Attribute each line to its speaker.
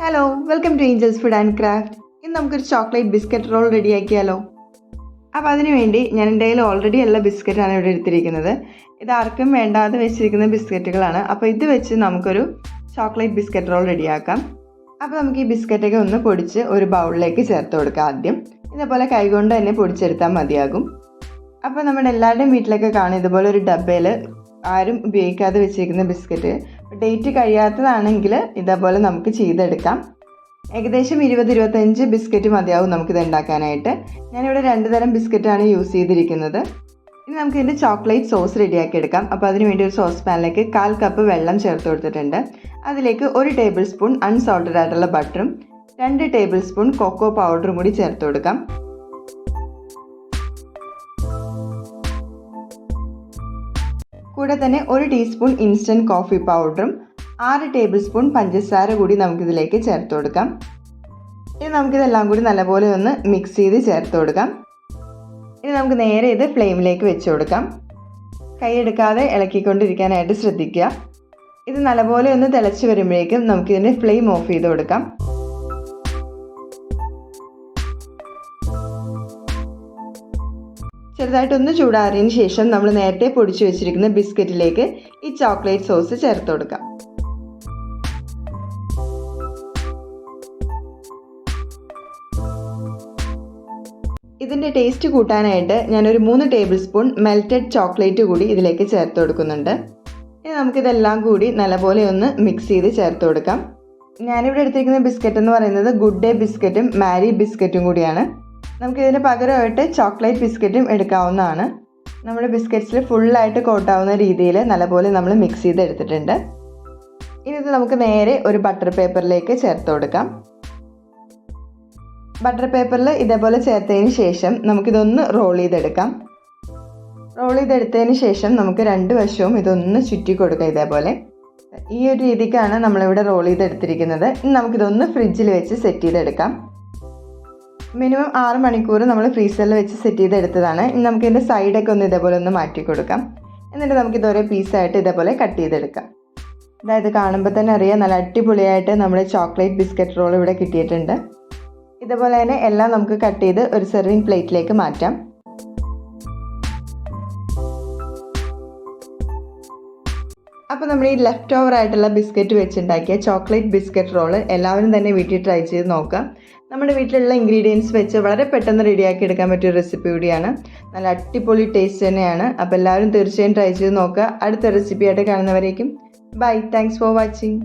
Speaker 1: Hello welcome to angels food and craft ഇന്ന് നമുക്കൊരു chocolate biscuit role റെഡിയാക്കിയാലോ അപ്പോൾ അതിന് വേണ്ടി ഞാൻ എന്റെ കയ്യിൽ ഓൾറെഡി ഉള്ള ബിസ്ക്കറ്റാണ് ഇവിടെ എടുത്തിരിക്കുന്നത്. ഇത് ആർക്കും വേണ്ടാതെ വെച്ചിരിക്കുന്ന ബിസ്ക്കറ്റുകളാണ് അപ്പോൾ ഇത് വെച്ച് നമുക്കൊരു ചോക്ലേറ്റ് ബിസ്ക്കറ്റ് റോൾ റെഡിയാക്കാം അപ്പോൾ നമുക്ക് ഈ ബിസ്ക്കറ്റൊക്കെ ഒന്ന് പൊടിച്ച് ഒരു ബൗളിലേക്ക് ചേർത്ത് കൊടുക്കാം ആദ്യം. ഇതേപോലെ കൈകൊണ്ട് തന്നെ പൊടിച്ചെടുത്താൽ മതിയാകും. അപ്പോൾ നമ്മുടെ എല്ലാവരുടെയും വീട്ടിലൊക്കെ കാണും ഇതുപോലെ ഒരു ഡബ്ബയിൽ ആരും ഉപയോഗിക്കാതെ വെച്ചിരിക്കുന്ന ബിസ്ക്കറ്റ് ഡേറ്റ് കഴിയാത്തതാണെങ്കിൽ ഇതേപോലെ നമുക്ക് ചെയ്തെടുക്കാം. ഏകദേശം ഇരുപത് ഇരുപത്തഞ്ച് ബിസ്ക്കറ്റ് മതിയാവും നമുക്കിത് ഉണ്ടാക്കാനായിട്ട്. ഞാനിവിടെ രണ്ട് തരം ബിസ്ക്കറ്റാണ് യൂസ് ചെയ്തിരിക്കുന്നത്. ഇനി നമുക്ക് ഇതിന്റെ ചോക്ലേറ്റ് സോസ് റെഡിയാക്കി എടുക്കാം. അപ്പോൾ അതിന് വേണ്ടി ഒരു സോസ് പാനിലേക്ക് കാൽ കപ്പ് വെള്ളം ചേർത്ത് കൊടുത്തിട്ടുണ്ട്. അതിലേക്ക് ഒരു ടേബിൾ സ്പൂൺ അൺസോൾട്ടഡ് ആയിട്ടുള്ള ബട്ടറും രണ്ട് ടേബിൾ സ്പൂൺ കൊക്കോ പൗഡറും കൂടി ചേർത്ത് കൊടുക്കാം. കൂടെ തന്നെ ഒരു ടീസ്പൂൺ ഇൻസ്റ്റന്റ് കോഫി പൗഡറും ആറ് ടേബിൾ സ്പൂൺ പഞ്ചസാര കൂടി നമുക്കിതിലേക്ക് ചേർത്ത് കൊടുക്കാം. ഇനി നമുക്കിതെല്ലാം കൂടി നല്ലപോലെ ഒന്ന് മിക്സ് ചെയ്ത് ചേർത്ത് കൊടുക്കാം. ഇനി നമുക്ക് നേരെ ഇത് ഫ്ലെയിമിലേക്ക് വെച്ച് കൊടുക്കാം. കൈയെടുക്കാതെ ഇളക്കിക്കൊണ്ടിരിക്കാനായിട്ട് ശ്രദ്ധിക്കുക. ഇത് നല്ലപോലെ ഒന്ന് തിളച്ച് വരുമ്പോഴേക്കും നമുക്കിതിന്റെ ഫ്ലെയിം ഓഫ് ചെയ്ത് കൊടുക്കാം. ചെറുതായിട്ടൊന്ന് ചൂടാറിയതിന് ശേഷം നമ്മൾ നേരത്തെ പൊടിച്ചു വെച്ചിരിക്കുന്ന ബിസ്ക്കറ്റിലേക്ക് ഈ ചോക്ലേറ്റ് സോസ് ചേർത്ത് കൊടുക്കാം. ഇതിന്റെ ടേസ്റ്റ് കൂട്ടാനായിട്ട് ഞാനൊരു മൂന്ന് ടേബിൾ സ്പൂൺ മെൽറ്റഡ് ചോക്ലേറ്റ് കൂടി ഇതിലേക്ക് ചേർത്ത് കൊടുക്കുന്നുണ്ട്. ഇനി നമുക്കിതെല്ലാം കൂടി നല്ലപോലെ ഒന്ന് മിക്സ് ചെയ്ത് ചേർത്ത് കൊടുക്കാം. ഞാനിവിടെ എടുത്തിരിക്കുന്ന ബിസ്ക്കറ്റ് എന്ന് പറയുന്നത് ഗുഡ് ഡേ ബിസ്ക്കറ്റും മാരി ബിസ്ക്കറ്റും കൂടിയാണ്. നമുക്കിതിന് പകരമായിട്ട് ചോക്ലേറ്റ് ബിസ്ക്കറ്റും എടുക്കാവുന്നതാണ്. നമ്മുടെ ബിസ്ക്കറ്റ്സിൽ ഫുള്ളായിട്ട് കോട്ടാവുന്ന രീതിയിൽ നല്ലപോലെ നമ്മൾ മിക്സ് ചെയ്ത് എടുത്തിട്ടുണ്ട് ഇനി ഇത് നമുക്ക് നേരെ ഒരു ബട്ടർ പേപ്പറിലേക്ക് ചേർത്ത് കൊടുക്കാം. ബട്ടർ പേപ്പറിൽ ഇതേപോലെ ചേർത്തതിന് ശേഷം നമുക്കിതൊന്ന് റോൾ ചെയ്തെടുക്കാം. റോൾ ചെയ്തെടുത്തതിന് ശേഷം നമുക്ക് രണ്ട് വശവും ഇതൊന്ന് ചുറ്റി കൊടുക്കാം ഇതേപോലെ. ഈ ഒരു രീതിക്കാണ് നമ്മളിവിടെ റോൾ ചെയ്തെടുത്തിരിക്കുന്നത്. ഇനി നമുക്കിതൊന്ന് ഫ്രിഡ്ജിൽ വെച്ച് സെറ്റ് ചെയ്തെടുക്കാം. മിനിമം ആറ് മണിക്കൂർ നമ്മൾ ഫ്രീസറിൽ വെച്ച് സെറ്റ് ചെയ്തെടുത്തതാണ്. ഇനി നമുക്ക് ഇതിന്റെ സൈഡൊക്കെ ഒന്ന് ഇതേപോലെ ഒന്ന് മാറ്റി കൊടുക്കാം. എന്നിട്ട് നമുക്ക് ഓരോ പീസായിട്ട് ഇതേപോലെ കട്ട് ചെയ്തെടുക്കാം. അതായത് കാണുമ്പോൾ തന്നെ അറിയാം നല്ല അടിപൊളിയായിട്ട് നമ്മുടെ ചോക്ലേറ്റ് ബിസ്ക്കറ്റ് റോൾ ഇവിടെ കിട്ടിയിട്ടുണ്ട്. ഇതുപോലെ തന്നെ എല്ലാം നമുക്ക് കട്ട് ചെയ്ത് ഒരു സെർവിങ് പ്ലേറ്റിലേക്ക് മാറ്റാം. അപ്പോൾ നമ്മൾ ഈ ലെഫ്റ്റ് ഓവർ ആയിട്ടുള്ള ബിസ്ക്കറ്റ് വെച്ചുണ്ടാക്കിയ ചോക്ലേറ്റ് ബിസ്ക്കറ്റ് റോൾ എല്ലാവരും തന്നെ വീട്ടിൽ ട്രൈ ചെയ്ത് നോക്കാം. നമ്മുടെ വീട്ടിലുള്ള ഇൻഗ്രീഡിയൻസ് വെച്ച് വളരെ പെട്ടെന്ന് റെഡിയാക്കി എടുക്കാൻ പറ്റിയ റെസിപ്പി കൂടിയാണ്. നല്ല അടിപൊളി ടേസ്റ്റ് തന്നെയാണ്. അപ്പോൾ എല്ലാവരും തീർച്ചയായും ട്രൈ ചെയ്ത് നോക്കുക. അടുത്ത റെസിപ്പിയായിട്ട് കാണുന്നവരേക്കും. Bye thanks for watching